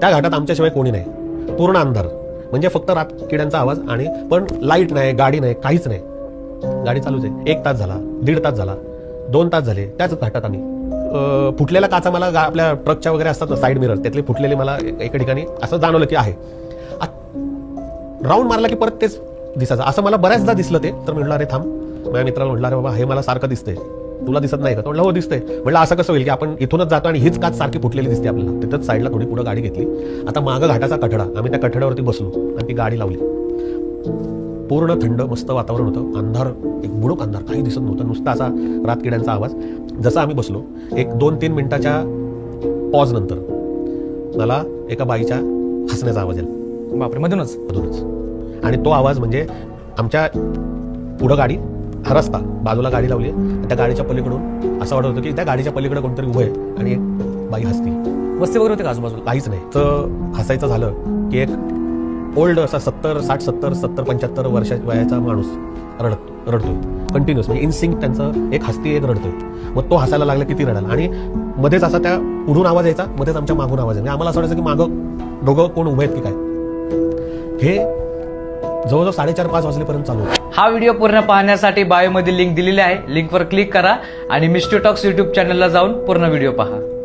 त्या घाटात आमच्याशिवाय कोणी नाही. पूर्ण अंधार. म्हणजे फक्त रात किड्यांचा आवाज आणि पण लाइट नाही गाडी नाही काहीच नाही. गाडी चालूच आहे. एक तास झाला दीड तास झाला दोन तास झाले त्याच घाटात आम्ही. फुटलेला काचा मला आपल्या ट्रकच्या वगैरे असतात ना साईड मिरर त्यातले फुटलेले मला एका ठिकाणी असं जाणवलं की आहे. राऊंड मारला की परत तेच दिसायचं. असं मला बऱ्याचदा दिसलं ते. तर म्हटलं अरे थांब. माझ्या मित्राला म्हटलं अरे बाबा हे मला सारखं दिसतंय. तुला दिसत नाही का? म्हटलं हो दिसतंय. म्हटलं असं कसं होईल की आपण इथूनच जातो आणि हीच काच सारखी फुटलेली दिसते आपल्याला. तिथंच साईडला थोडी पुढे गाडी घेतली. आता मागं घाटाचा कठडा. आम्ही त्या कठड्यावरती बसलो आणि ती गाडी लावली. पूर्ण थंड मस्त वातावरण होतं. अंधार एक बुडूक अंधार. काही दिसत नव्हतं. नुसता असा रात किड्यांचा आवाज. जसा आम्ही बसलो एक दोन तीन मिनिटाच्या पॉज नंतर मला एका बाईच्या हसण्याचा आवाज आला बापरे मधूनच? मधूनच. आणि तो आवाज म्हणजे आमच्या पुढं गाडी हा रस्ता बाजूला गाडी लावली आणि त्या गाडीच्या पलीकडून असं वाटत होतं की त्या गाडीच्या पलीकडे कोणतरी उभं आहे आणि एक बाई हसती. वस्ती वगैरे होते का आजूबाजूला? काहीच नाही. तर हसायचं झालं की एक ओल्ड असा सत्तर साठ सत्तर सत्तर पंच्याहत्तर वर्षा वयाचा माणूस रडत रडतोय. कंटिन्युअस म्हणजे इनसिंक त्यांचं एक हस्ती एक रडतोय. मग तो हसायला लागला की ती रडायला. आणि मध्येच असा त्या पुढून आवाज यायचा मध्येच आमच्या मागून आवाज यायचा. म्हणजे आम्हाला असं वाटायचं की मागं दोघं कोण उभे आहेत की काय? हे जवळजवळ साडेचार पाच वाजलेपर्यंत चालू होतं. हा व्हिडिओ पूर्ण पाहण्यासाठी बायोमध्ये लिंक दिलेली आहे. लिंकवर क्लिक करा आणि मिस्टर टॉक्स युट्यूब चॅनलला जाऊन पूर्ण व्हिडिओ पहा.